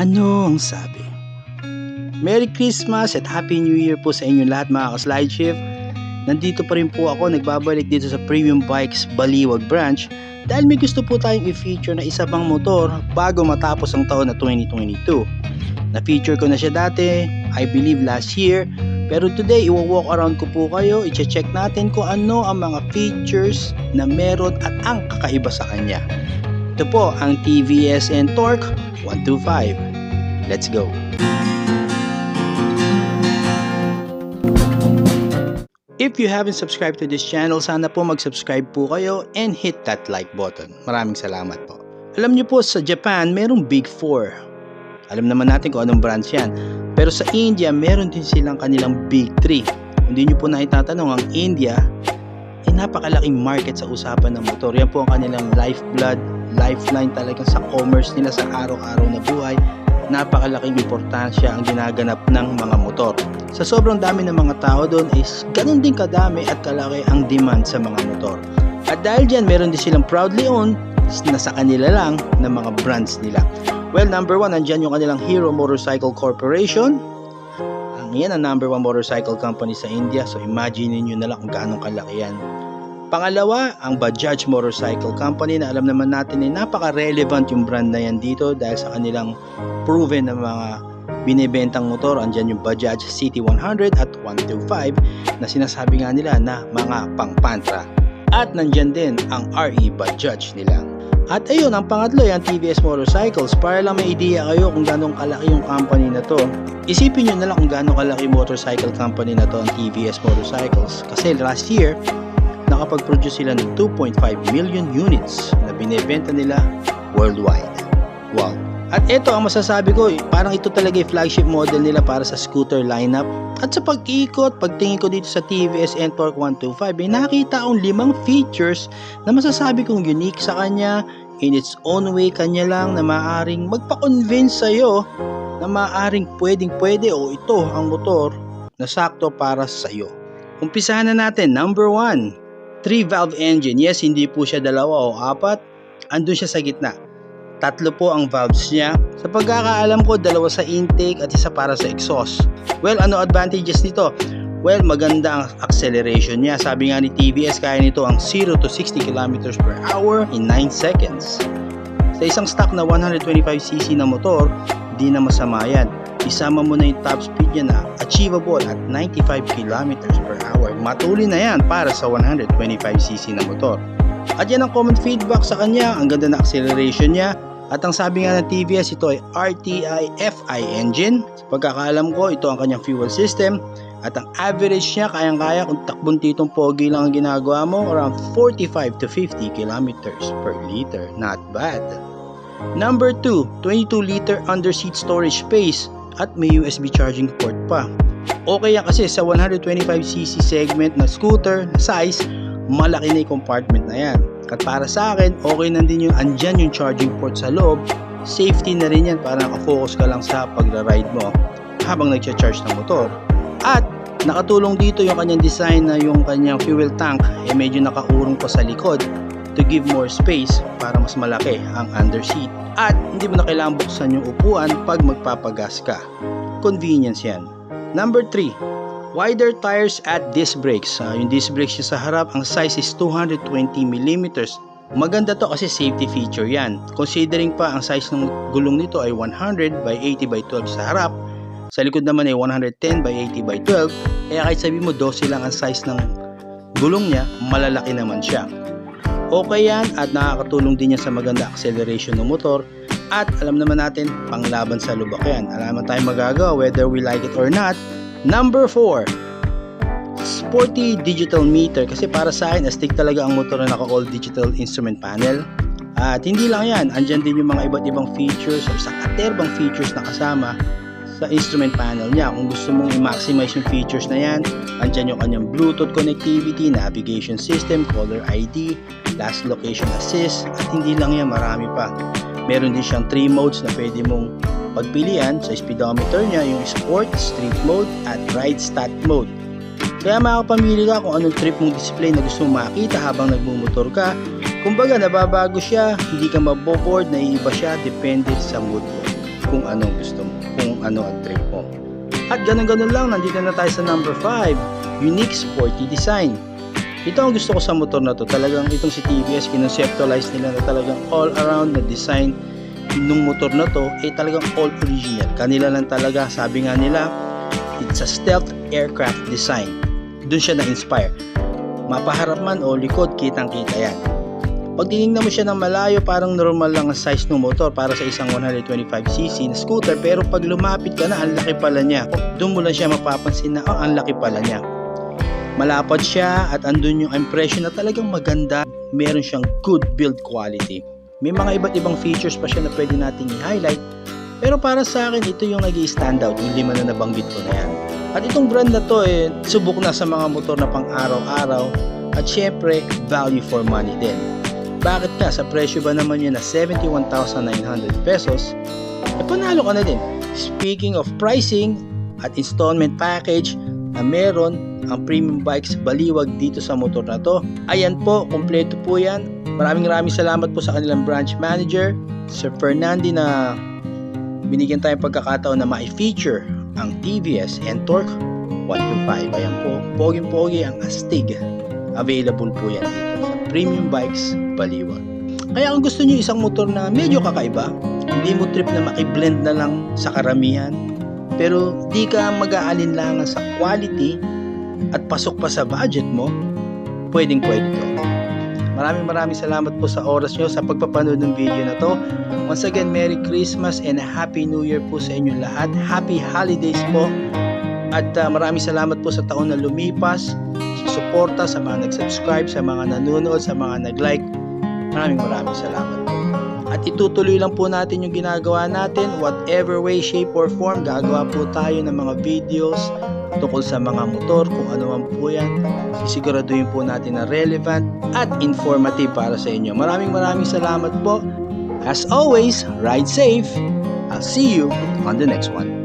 Ano ang sabi? Merry Christmas at Happy New Year po sa inyo lahat mga ka-slide shift. Nandito pa rin po ako nagbabalik dito sa Premium Bikes Baliwag branch dahil may gusto po tayong i-feature na isa pang motor bago matapos ang taon na 2022. Na-feature ko na siya dati, I believe last year, pero today iwo-walk around ko po kayo, i-check natin kung ano ang mga features na meron at ang kakaiba sa kanya. Ito po ang TVS and Torque 125. Let's go! If you haven't subscribed to this channel, sana po mag-subscribe po kayo and hit that like button. Maraming salamat po. Alam niyo po sa Japan, merong Big 4. Alam naman natin kung anong branch yan. Pero sa India, meron din silang kanilang Big 3. Kung di niyo po na itatanong, ang India ay napakalaking market sa usapan ng motor. Yan po ang kanilang lifeblood, lifeline talagang sa commerce nila sa araw-araw na buhay. Napakalaking importansya ang ginaganap ng mga motor. Sa sobrang dami ng mga tao doon is ganun din kadami at kalaki ang demand sa mga motor. At dahil dyan, meron din silang proudly owned na sa kanila lang ng mga brands nila. Well, number one, andyan yung kanilang Hero Motorcycle Corporation. Ang yan ang number one motorcycle company sa India. So imagine niyo na lang kung gaano kalaki yan. Pangalawa, ang Bajaj Motorcycle Company na alam naman natin ay napaka-relevant yung brand na yan dito dahil sa kanilang proven na mga binibentang motor. Andyan yung Bajaj City 100 at 125 na sinasabi nga nila na mga pang-pantra. At nandyan din ang RE Bajaj nila. At ayun, ang pangatlo yung TVS Motorcycles. Para lang may idea kayo kung gano'ng kalaki yung company na to. Isipin nyo na lang kung gano'ng kalaki motorcycle company na to ang TVS Motorcycles. Kasi last year, nakapag-produce sila ng 2.5 million units na binebenta nila worldwide. Wow! At ito ang masasabi ko, parang ito talaga yung flagship model nila para sa scooter lineup. At sa pag-ikot, pagtingin ko dito sa TVS N-Torque 125, ay nakita akong limang features na masasabi kong unique sa kanya, in its own way kanya lang na maaaring magpa-convince sa'yo na maaaring pwedeng pwede o ito ang motor na sakto para sa'yo. Umpisahan na natin, number 1, 3-valve engine. Yes, hindi po siya dalawa o apat, andun siya sa gitna. Tatlo po ang valves niya. Sa pagkakaalam ko, dalawa sa intake at isa para sa exhaust. Well, ano advantages nito? Well, maganda ang acceleration niya. Sabi nga ni TVS, kaya nito ang 0 to 60 km per hour in 9 seconds. Sa isang stock na 125cc na motor, di na masama yan. Isama mo na yung top speed niya na achievable at 95 km per hour. Matuli na yan para sa 125cc na motor. At yan ang common feedback sa kanya, ang ganda na acceleration niya, at ang sabi nga ng TVS, ito ay RTI FI engine. Sa pagkakaalam ko, ito ang kanyang fuel system. At ang average niya, kayang-kaya kung takbong titong pogi lang ang ginagawa mo, around 45 to 50 kilometers per liter. Not bad. Number 2, 22 liter under seat storage space at may USB charging port pa. Okay yan kasi sa 125cc segment na scooter na size, malaki na yung compartment na yan. At para sa akin, okay na din yung andyan yung charging port sa loob. Safety na rin yan para nakafocus ka lang sa pagra-ride mo habang nagcha-charge ng motor. At nakatulong dito yung kanyang design na yung kanyang fuel tank eh medyo nakaurong pa sa likod to give more space para mas malaki ang underseat. At hindi mo na kailangan buksan yung upuan pag magpapagas ka. Convenience yan. Number 3, wider tires at disc brakes. Uh, yung disc brakes yung sa harap, ang size is 220mm. Maganda to kasi safety feature yan. Considering pa ang size ng gulong nito ay 100 by 80 by 12 sa harap, sa likod naman ay 110 by 80 by 12, kaya kahit sabi mo 12 lang ang size ng gulong niya, malalaki naman siya. Okay yan at nakakatulong din yan sa maganda acceleration ng motor at alam naman natin panglaban sa lubak yan. Alam naman tayo magagawa whether we like it or not. Number 4, sporty digital meter kasi para sa akin astig talaga ang motor na naka all digital instrument panel. At hindi lang yan, andyan din yung mga iba't ibang features or sa katerbang features na kasama sa instrument panel niya. Kung gusto mong i-maximize yung features na yan, andyan yung kanyang Bluetooth connectivity, navigation system, caller ID, last location assist, at hindi lang yan, marami pa. Meron din siyang 3 modes na pwede mong pagpilian sa speedometer niya, yung Sport, Street Mode, at Ride Stat Mode. Kaya makapamili ka kung anong trip mong display na gusto mong makita habang nagmumotor ka. Kumbaga nababago siya, hindi ka maboboard, naiiba siya, depende sa mood mo. Kung anong gusto mo, kung ano ang trip mo. At ganun-ganun lang, nandito na tayo sa number 5, unique sporty design. Ito ang gusto ko sa motor na to. Talagang itong si TVS, kinonceptualize nila na talagang all around na design ng motor na to, eh talagang all original. Kanila lang talaga, sabi nga nila, it's a stealth aircraft design. Doon siya na-inspire. Mapaharap man o likod, kitang-kita yan. Pag tinignan mo siya ng malayo, parang normal lang ang size ng motor para sa isang 125cc na scooter. Pero pag lumapit ka na, ang laki pala niya. Doon mo lang siya mapapansin na, oh, ang laki pala niya. Malapad siya at andun yung impression na talagang maganda. Meron siyang good build quality. May mga iba't ibang features pa siya na pwede nating i-highlight. Pero para sa akin, ito yung nag stand out, yung lima na nabanggit ko na yan. At itong brand na to, eh, subok na sa mga motor na pang araw-araw. At syempre, value for money din. Bakit nga? Sa presyo ba naman yun na 71,900 pesos, eh panalo ka na din. Speaking of pricing at installment package na meron ang premium bikes baliwag dito sa motor na to. Ayan po, kompleto po yan. Maraming maraming salamat po sa kanilang branch manager, Sir Fernandi na binigyan tayong pagkakataon na ma-feature ang TVS and Torque 125. Ayan po, poging-pogi ang Astig. Available po yan dito sa Premium Bikes Baliwag. Kaya kung gusto niyo isang motor na medyo kakaiba, hindi mo trip na makiblend na lang sa karamihan, pero di ka mag-aalinlangan sa quality at pasok pa sa budget mo, pwedeng pwede to. Maraming maraming salamat po sa oras nyo sa pagpapanood ng video na to. Once again, Merry Christmas and Happy New Year po sa inyo lahat. Happy Holidays po. At uh, maraming salamat po sa taon na lumipas, sa suporta, sa mga nag-subscribe, sa mga nanonood, sa mga nag-like. Maraming maraming salamat po. At itutuloy lang po natin yung ginagawa natin. Whatever way, shape, or form, gagawa po tayo ng mga videos tungkol sa mga motor, kung ano man po yan. Sisiguraduhin po natin na relevant at informative para sa inyo. Maraming maraming salamat po. As always, ride safe. I'll see you on the next one.